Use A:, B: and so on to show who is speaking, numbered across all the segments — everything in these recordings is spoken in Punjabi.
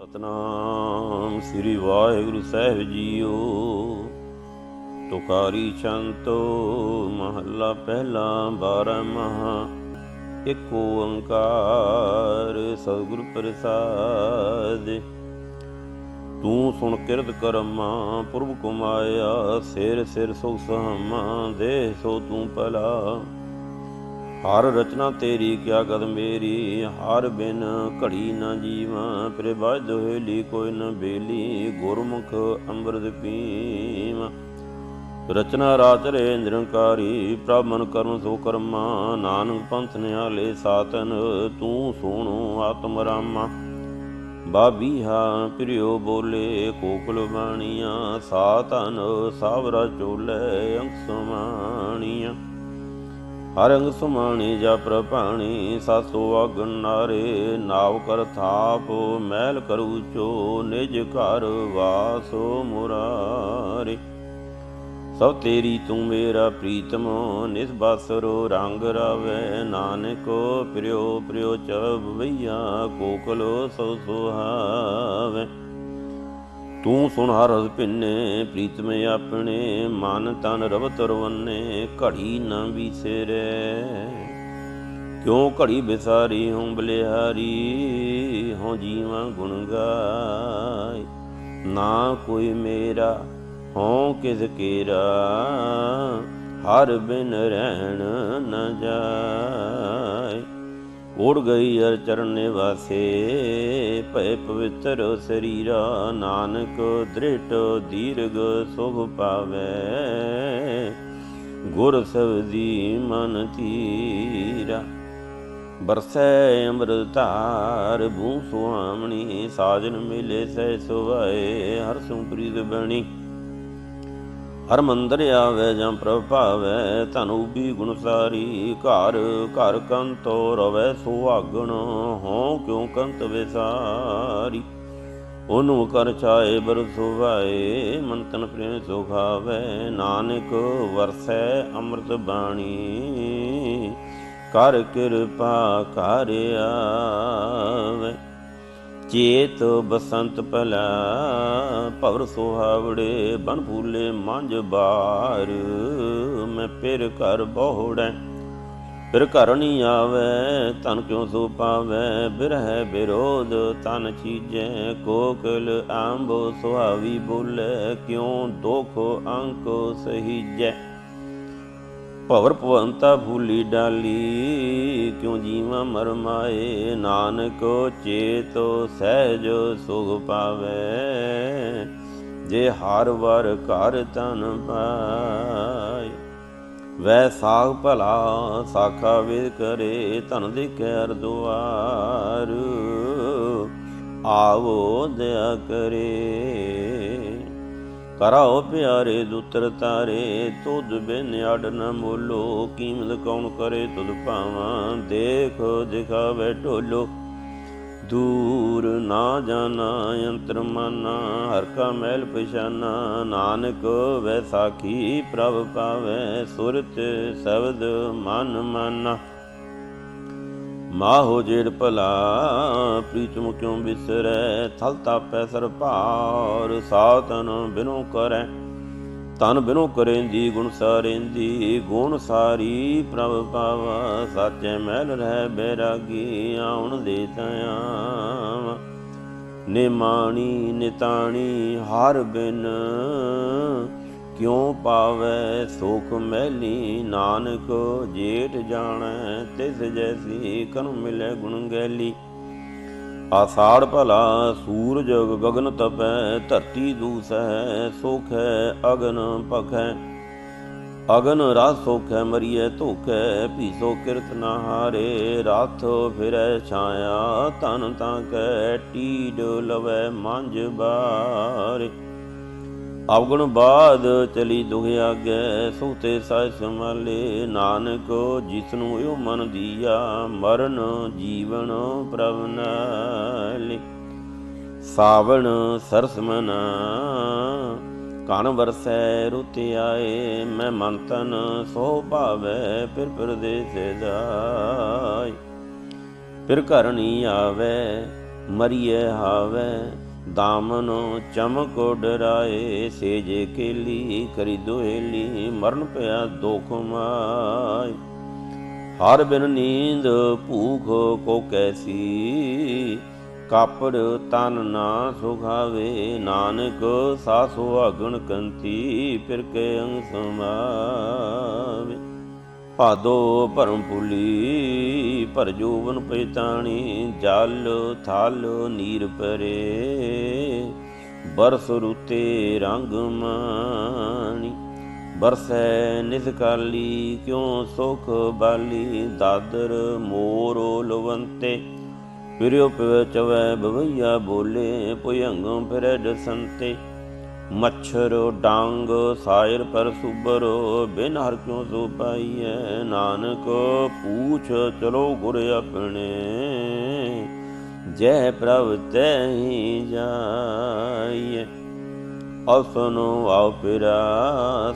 A: ਸਤਨਾਮ ਸ੍ਰੀ ਵਾਹਿਗੁਰੂ ਸਾਹਿਬ ਜੀਓ। ਤੁਕਾਰੀ ਚੰਤੋ ਮਹੱਲਾ ਪਹਿਲਾ ਬਾਰਹ ਮਹਾ, ਇੱਕ ਓੰਕਾਰ ਸਤਿਗੁਰ ਪ੍ਰਸਾਦ। ਤੂੰ ਸੁਣ ਕਿਰਤ ਕਰਮਾ, ਪੁਰਬ ਕੁਮਾਇਆ, ਸਿਰ ਸਿਰ ਸੋ ਸਹਮਾ ਦੇ ਸੋ ਤੂੰ ਭਲਾ। ਹਰ ਰਚਨਾ ਤੇਰੀ, ਕਿਆ ਕਦ ਮੇਰੀ ਹਰ ਬਿਨ ਘੜੀ ਨਾ ਜੀਵਾਂ। ਫਿਰ ਬਾਝ ਕੋਈ ਨ ਬੇਲੀ, ਗੁਰਮੁਖ ਅੰਮ੍ਰਿਤ ਪੀਵਾਂ। ਰਚਨਾ ਰਾਚਰੇ ਨਿਰੰਕਾਰੀ ਪ੍ਰਭ ਮਨ ਕਰਮ ਸੋ ਕਰਮਾ। ਨਾਨਕ ਪੰਥ ਨਿਆਲੇ ਸਾਤਨ, ਤੂੰ ਸੋਣੋ ਆਤਮ ਰਾਮਾ। ਬਾਬੀਹਾ ਪ੍ਰਿਓ ਬੋਲੇ, ਕੋਕਲ ਬਾਣੀਆਂ। ਸਾਤਨ ਸਾਵਰਾ ਚੋਲੇ, ਅੰਕ ਸਮਾਣੀਆਂ। ਹਰੰਗ ਸੁਮਾਣੀ ਜਾ ਪ੍ਰਭਾਣੀ, ਸਾਸੋ ਆਗਨ ਨਾਰੇ, ਨਾਵ ਕਰ ਥਾਪ ਮਹਿਲ ਕਰੂ ਚੋ, ਨਿਜ ਘਰ ਵਾਸੋ ਮੁਰਾਰੇ। ਸਭ ਤੇਰੀ ਤੂੰ ਮੇਰਾ ਪ੍ਰੀਤਮ, ਨਿਸ ਬਾਸਰੋ ਰੰਗ ਰਾਵੇ, ਨਾਨਕੋ ਪ੍ਰਿਓ ਪ੍ਰਿਓ ਚਬ ਵਈਆ, ਕੋਕਲੋ ਸੋ ਸੁਹਾਵੇ। ਤੂੰ ਸੁਣ ਹਰ ਰਸ ਪਿੰਨੇ ਪ੍ਰੀਤਮ ਆਪਣੇ, ਮਨ ਤਨ ਰਵ ਰਵੰਨੇ ਘੜੀ ਨਾ ਵਿਸਰੇ ਕਿਉ ਘੜੀ ਬਿਸਾਰੀ ਹੂੰ ਬਲਿਹਾਰੀ ਹੋ ਜੀਵਾਂ ਗੁਣ ਗਾਏ। ਨਾ ਕੋਈ ਮੇਰਾ ਹੋਂ ਕਿਸ ਕੇਰਾ, ਹਰ ਬਿਨ ਰਹਿਣ ਨ ਜਾਏ। ਉੜ ਗਈ ਅਰ ਚਰਨ ਵਾਸੇ ਭੈ ਪਵਿੱਤਰ ਸਰੀਰਾ ਨਾਨਕ ਦ੍ਰਿਟ ਦੀਰਘ ਸੁਖ ਪਾਵੇ। ਗੁਰ ਸਬਦੀ ਮਨ ਤੀਰਾ ਬਰਸੈ ਅੰਮ੍ਰਿਤਾਰ ਭੂ ਸੁਆਮਣੀ ਸਾਜਨ ਮਿਲੇ ਸਹਿ ਸੁਭਾਏ, ਹਰ ਸੁਪ੍ਰੀਤ ਬਣੀ। ਹਰ ਮੰਦਰ ਆਵੇ ਜਾਂ ਪ੍ਰਭ ਭਾਵੇ, ਧਨੁ ਵੀ ਗੁਣ ਸਾਰੀ। ਘਰ ਘਰ ਕੰਤੋ ਰਵੇ ਸੁਹਾਗਣ ਹੋ ਕਿਉ ਕੰਤ ਵਿਸਾਰੀ। ਉਹਨੂੰ ਕਰ ਚਾਏ ਬਰ ਸੁਭਾਏ, ਮਨ ਤਨ ਪ੍ਰੇਮ ਸੁਖਾਵੇ ਨਾਨਕ ਵਰਸੈ ਅੰਮ੍ਰਿਤ ਬਾਣੀ। ਕਰ ਕਿਰਪਾ ਕਰ ਆਵੇ। ਚੇਤ ਬਸੰਤ ਭਲਾ, ਭਵਰ ਸੁਹਾਵੜੇ, ਬਨ ਫੂਲੇ ਮੰਝ ਬਾਰ। ਮੈਂ ਫਿਰ ਘਰ ਬਹੁੜੈ, ਫਿਰ ਘਰ ਨਹੀਂ ਆਵੇ ਤਨ ਕਿਉ ਸੋ ਪਾਵੇ? ਬਿਰਹਿ ਵਿਰੋਧ ਤਨ ਚੀਜੈ, ਕੋਕਲ ਆਂਬੋ ਸੁਹਾਵੀ ਬੋਲੇ, ਕਿਉ ਦੁਖ ਅੰਕ ਸਹੀਜੈ? ਭਵਰ ਭਵੰਤਾ ਭੂਲੀ ਡਾਲੀ, ਕਿਉ ਜੀਵਾ ਮਰ ਮਾਏ? ਨਾਨਕ ਚੇਤੋ ਸਹਿਜ ਸੁਖ ਪਾਵੇ। ਜੇ ਹਰ ਵਰ ਘਰ ਤਨ ਪਾਏ, ਵੈ ਸਾਗ ਭਲਾ ਸਾਖਾ ਵੇਦ ਕਰੇ, ਧਨ ਦੇਖੈ ਅਰ ਦੁਆਰ, ਆਵੋ ਦਇਆ ਕਰੇ। ਕਰਾਓ ਪਿਆਰੇ ਦੁਤਰ ਤਾਰੇ, ਤੁਧ ਬਿਨ ਅਡ ਨ ਮੋਲੋ। ਕੀਮਤ ਕੌਣ ਕਰੇ ਤੁਧ ਭਾਵਾਂ? ਦੇਖ, ਦਿਖਾਵੇ ਢੋਲੋ। ਦੂਰ ਨਾ ਜਾਣਾ ਅੰਤਰ ਮਨਾ, ਹਰ ਕਾ ਮਹਿਲ ਪਛਾਨਾ। ਨਾਨਕ ਵੈਸਾਖੀ ਪ੍ਰਭ ਪਾਵੇ, ਸੁਰਤ ਸ਼ਬਦ ਮਨ ਮਾਨਾ। ਮਾਹੋ ਜੇੜ ਭਲਾ, ਪ੍ਰੀਤਮ ਕਿਉ ਬਿਸਰੈ? ਥਲ ਤਾਪੈ ਸਰ ਭਾਰ ਸਾਤਨ ਬਿਨੋ ਕਰੈ। ਤਨ ਬਿਨੋ ਕਰੇਂਦੀ, ਗੁਣ ਸਾਰੇਂਦੀ, ਗੁਣ ਸਾਰੀ ਪ੍ਰਭ ਪਾਵਾ। ਸਾਚੇ ਮਹਿਲ ਰਹਿ ਬੇਰਾਗੀ, ਆਉਣ ਦੇ ਤਿਆਵਾ ਨਿਮਾਣੀ, ਨਿਤਾਣੀ, ਹਰ ਬਿਨ ਕਿਉ ਪਾਵੈ ਸੁਖ ਮਹਿਲੀ ਨਾਨਕ ਜੇਠ ਜਾਣੈ, ਤਿਸ ਜੈਸੀ ਕਨ ਮਿਲੇ ਗੁਣ ਗੈਲੀ। ਆਸਾੜ ਭਲਾ ਸੂਰਜ ਗਗਨ ਤਪੈ, ਧਰਤੀ ਦੂਸੈ ਸੋਖੈ, ਅਗਨ ਭਖੈ। ਅਗਨ ਰਾਤ ਸੋਖੈ ਮਰੀਐ ਧੋਖੈ, ਭੀਸੋ ਕਿਰਤ ਨਾ ਹਾਰੇ ਰਾਤ ਫਿਰੈ ਛਾਇਆ ਤਨ ਤਾਂ ਕੈ, ਟੀਡ ਲਵੈ ਮੰਝ ਬਾਰੇ। ਅਵਗੁਣ ਬਾਦ ਚਲੀ ਦੁਖ ਆਗੇ, ਸੁਤੇ ਸਾਇ ਸੰਭਾਲੇ। ਨਾਨਕ, ਜਿਸਨੂੰ ਇਹ ਮਨ ਦੀਆ, ਮਰਨ ਜੀਵਨ ਪ੍ਰਭ ਨਾਲੇ। ਸਾਵਣ ਸਰਸ ਕਣ ਵਰਸੈ ਰੁਤ ਆਏ। ਮੈਂ ਮਨ ਤਨ ਸੋ ਭਾਵੇ, ਫਿਰ ਪਰਦੇਸ ਜਾਏ। ਫਿਰ ਘਰ ਨਹੀਂ ਆਵੇ ਮਰੀਏ ਹਾਵੇ। ਦਾਮਨੋ ਚਮਕ ਡਰਾਏ, ਸੇਜੇ ਕੇਲੀ ਕਰੀ ਦੋਹੇਲੀ, ਮਰਨ ਪਿਆ ਦੁਖ ਮਾਈ ਹਰ ਬਿਨ ਨੀਂਦ ਭੂਖ ਕੋ ਕੈਸੀ, ਕਾਪੜ ਤਨ ਨਾ ਸੁਖਾਵੇ, ਨਾਨਕ ਸਾਸੋ ਆਗਣ ਕੰਤੀ, ਫਿਰ ਕੇ ਅੰਗ ਸਮਾਵੇ ਭਾਦੋ ਭਰਮ ਪੁਲੀ ਭਰ ਜੋਵਨ ਪੈਤਾਣੀ ਜਲ ਥਲ ਨੀਰ ਪਰੇ, ਬਰਸ ਰੁਤੇ ਰੰਗ ਮਾਣੀ। ਬਰਸੈ ਨਿਸ ਕਾਲੀ, ਕਿਉ ਸੁਖ ਬਾਲੀ? ਦਾਦਰ ਮੋਰੋ ਲਵੰਤੇ, ਫਿਰਿਓ ਪਿਵ ਚਵੈ ਬਵਈਆ ਬੋਲੇ ਪੁਯੰਗਮ ਫਿਰੈ ਦਸੰਤੇ ਮੱਛਰ ਡਾਂਗ, ਸਾਇਰ ਪਰ ਸੁਬਰ, ਬਿਨ ਹਰ ਕਿਉ ਸੋ ਪਾਈਐ? ਨਾਨਕ ਪੂਛ, ਚਲੋ ਗੁਰ ਆਪਣੇ। ਜੈ ਪ੍ਰਭ ਤੈ ਜਾਈਏ ਜਾਈਐ। ਅਸਨੋ ਆਉ ਪਿਰਾ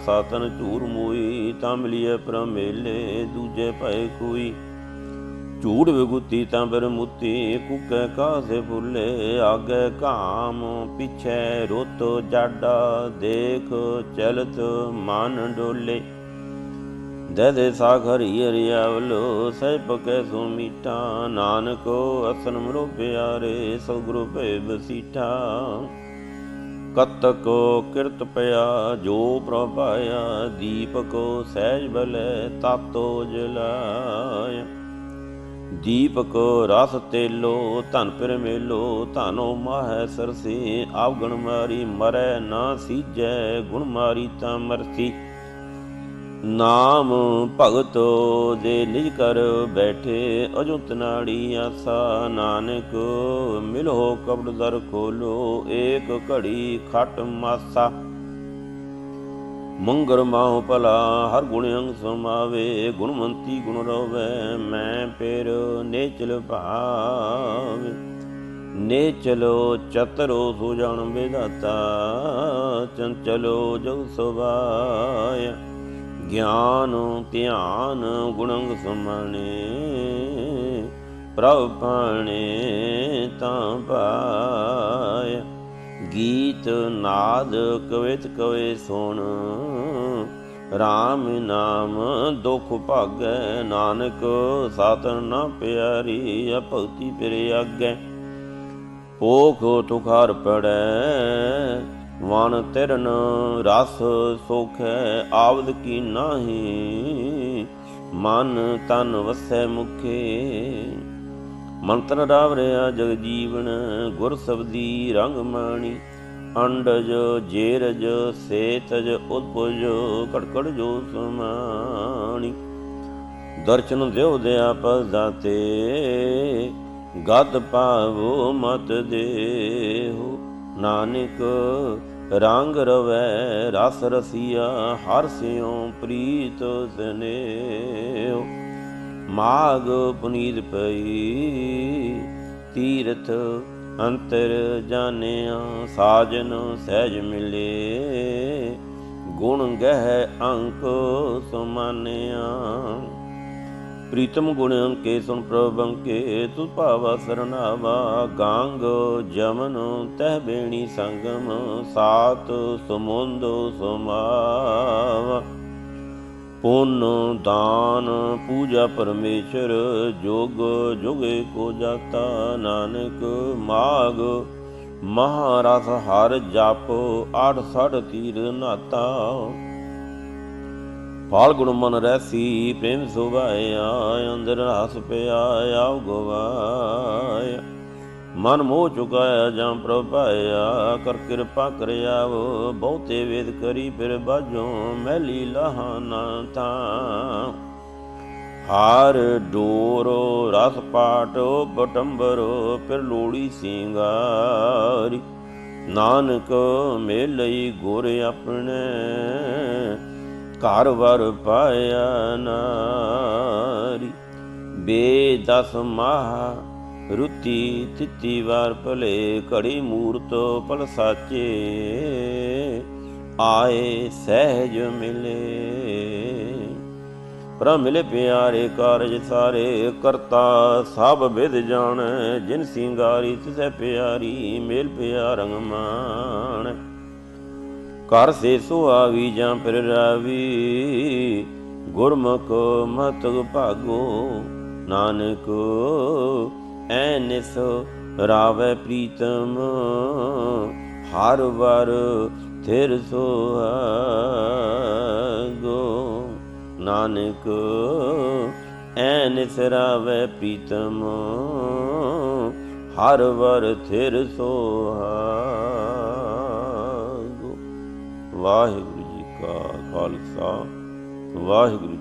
A: ਸਾਤਨ ਝੂਰ ਮੋਈ, ਤਾਂ ਮਿਲਿਐ ਪ੍ਰਮੇਲੇ, ਦੂਜੇ ਭਏ ਕੋਈ ਝੂੜ ਵਿਗੁਤੀ ਤਾਂ ਬਰ ਮੁਤੀ ਕੁਕੈ ਕਾਸੇ ਫੁੱਲੇ, ਆਗੇ ਕਾਮ ਪਿਛੈ ਰੁੱਤ ਜਾਡਾ, ਦੇਖ ਚਲਤ ਮਨ ਡੋਲੇ। ਦਦੇ ਸਾਖਰ ਹਰਿਆਵਲੋ ਸਹਿ ਪਕੈ ਸੋ ਮੀਠਾ ਨਾਨਕੋ ਅਸਨ ਮਰੋ ਪਿਆਰੇ, ਸਤਿਗੁਰੂ ਭੇ ਬਸੀਠਾ ਕਤਕੋ ਕਿਰਤ ਪਿਆ, ਜੋ ਪ੍ਰਭਾਇਆ ਦੀਪਕੋ ਸਹਿਜ ਬਲੇ, ਤਾਤੋ ਜਲਾਇਆ। ਦੀਪਕ ਰਸ ਤੇਲੋ, ਧਨ ਫਿਰ ਮੇਲੋ, ਧਨੋ ਮਾਹੈ ਸਰਸੀ, ਆਵਗਣ ਮਾਰੀ ਮਰੈ ਨਾ ਸੀਜੈ, ਗੁਣ ਮਾਰੀ ਤਾਂ ਮਰਸੀ। ਨਾਮ ਭਗਤੋ ਦੇ ਨਿਜ ਕਰ ਬੈਠੇ, ਅਜੁਤ ਨਾੜੀ ਆਸਾ ਨਾਨਕ, ਮਿਲੋ ਕਬੜ ਦਰ ਖੋਲੋ, ਏਕ ਘੜੀ ਖਟ ਮਾਸਾ। ਮੰਗਰ ਮਾਹੁ ਭਲਾ, ਹਰ ਗੁਣ ਅੰਗ ਸਮਾਵੇ ਗੁਣਵੰਤੀ ਗੁਣ ਰੋਵੇ, ਮੈਂ ਪੇਰ ਨੇਚਲ ਭਾਵੇ। ਨੇਚਲੋ ਚਤਰੋ ਸੁਜਣ ਵਿਦਾਤਾ ਚੰਚਲੋ ਜਗ ਸੁਭਾਇਆ ਗਿਆਨ, ਧਿਆਨ ਗੁਣੰਗ ਸਮਾਣੇ, ਪ੍ਰਭ ਪਾਣੇ ਤਾਂ ਪਾਇਆ ਗੀਤ ਨਾਦ ਕਵਿਤ ਕਵੇ ਸੁਣ। RAM ਨਾਮ ਦੁਖ ਭਾਗੈ ਨਾਨਕ ਸਾਤਨ ਨਾ ਪਿਆਰੀ ਭਗਤੀ ਫਿਰ ਆਗੈ। ਪੋਖ ਤੁਖਾਰ ਪੜੈ, ਵਣ ਤਿਰਨ ਰਸ ਸੁਖੈ, ਆਵਦ ਕੀ ਨਾਹੀ, ਮਨ ਤਨ ਵਸੈ ਮੁਖੇ। ਮੰਤਰ ਰਾਵਰਿਆ ਜਗ ਜੀਵਨ, ਗੁਰ ਸਬਦੀ ਰੰਗ ਮਾਣੀ। ਅੰਡਜ ਜੇਰਜ, ਸੇਤਜ ਉਦਪੁਜ ਕੜਕੜ ਜੋ ਸਮਾਣੀ। ਦਰਸ਼ਨ ਦਿਉ ਦਿਆ ਪਸ ਦਾਤੇ ਗਤ ਪਾਵੋ ਮਤ ਦੇਹੋ। ਨਾਨਕ ਰੰਗ ਰਵੈ, ਰਸ ਰਸੀਆ, ਹਰ ਸਿਉ ਪ੍ਰੀਤ ਸਨੇਹ। ਮਾਗ ਪੁਨੀਤ ਪਈ। ਤੀਰਥ ਅੰਤਰ ਜਾਣਿਆ, ਸਾਜਨ ਸਹਿਜ ਮਿਲੇ। ਗੁਣ ਗਹਿ ਅੰਕ ਸੁਮਾਨਿਆ। ਪ੍ਰੀਤਮ ਗੁਣ ਅੰਕੇ ਸੁਨ ਪ੍ਰਭ ਅੰਕੇ, ਤੁ ਭਾਵਾ ਸਰਨਾਵਾ। ਗਾਂਗ ਜਮਨ ਤਹਿ ਬੇਣੀ ਸੰਗਮ, ਸਾਤ ਸਮੁੰਦ ਸਮਾਵਾ। ਪੁੰਨ, ਦਾਨ, ਪੂਜਾ ਪਰਮੇਸ਼ਰ, ਜੋਗ, ਜੁਗੇ ਕੋ ਜਾਤਾ ਨਾਨਕ, ਮਾਗ। ਮਹਾਰਸ ਹਰ ਜਪ ਆਠ ਸੜ ਤੀਰ ਨਾਤਾ। ਫਾਲ ਗੁਣ ਮਨ ਰਹਿਸੀ ਪ੍ਰੇਮ ਸੁਭਾਇਆ ਅੰਦਰ ਰਸ ਪਿਆ ਆਵ ਗਵਾਇਆ ਮਨ ਮੋਹ ਚੁਕਾਇਆ ਜਾਂ ਪ੍ਰਭਾਇਆ ਕਰ ਕਿਰਪਾ ਕਰਿਆ ਵੋ ਬਹੁਤੇ ਵੇਦ ਕਰੀ ਫਿਰ ਬਾਜੋ ਮੈਲੀ ਲਹਾ ਨਾ ਤਾਂ। ਹਾਰ, ਡੋਰੋ, ਰਸ ਪਾਟੋ ਪਟੰਬਰੋ ਫਿਰ ਲੋੜੀ ਸਿੰਗਾਰੀ। ਨਾਨਕ ਮੇਲਈ ਗੁਰ ਆਪਣੇ, ਘਰ ਵਰ ਪਾਇਆ ਨਾਰੀ। ਬੇਦਸ ਮਾਹ ਰੁਤੀ ਤਿੱਤੀ ਵਾਰ ਭਲੇ ਘੜੀ ਮੂਰਤ ਪਲ ਸਾਚੇ। ਆਏ ਸਹਿਜ ਮਿਲੇ ਪ੍ਰਭ ਮਿਲੇ ਪਿਆਰੇ ਕਾਰਜ ਸਾਰੇ, ਕਰਤਾ ਸਭ ਵਿਦ ਜਾਣੈ, ਜਿਨ ਸਿੰਗਾਰੀ ਤਿਸੈ ਪਿਆਰੀ, ਮੇਲ ਪਿਆ ਰੰਗ ਮਾਣ। ਕਰ ਸੇ ਸੁਆਵੀ ਜਾਂ ਫਿਰ ਰਾਵੀ, ਗੁਰਮੁਖ ਮਤਿ ਭਾਗੋ, ਨਾਨਕ ਐਨਿਸ ਰਾਵੈ ਪ੍ਰੀਤਮ, ਹਰ ਵਰ ਥਿਰ ਸੁਹਾਗੋ ਨਾਨਕ ਐਨਿਸ ਰਾਵੈ ਪ੍ਰੀਤਮ, ਹਰ ਵਰ ਥਿਰ ਸੁਹਾਗੋ ਵਾਹਿਗੁਰੂ ਜੀ ਕਾ ਖਾਲਸਾ, ਵਾਹਿਗੁਰੂ ਜੀ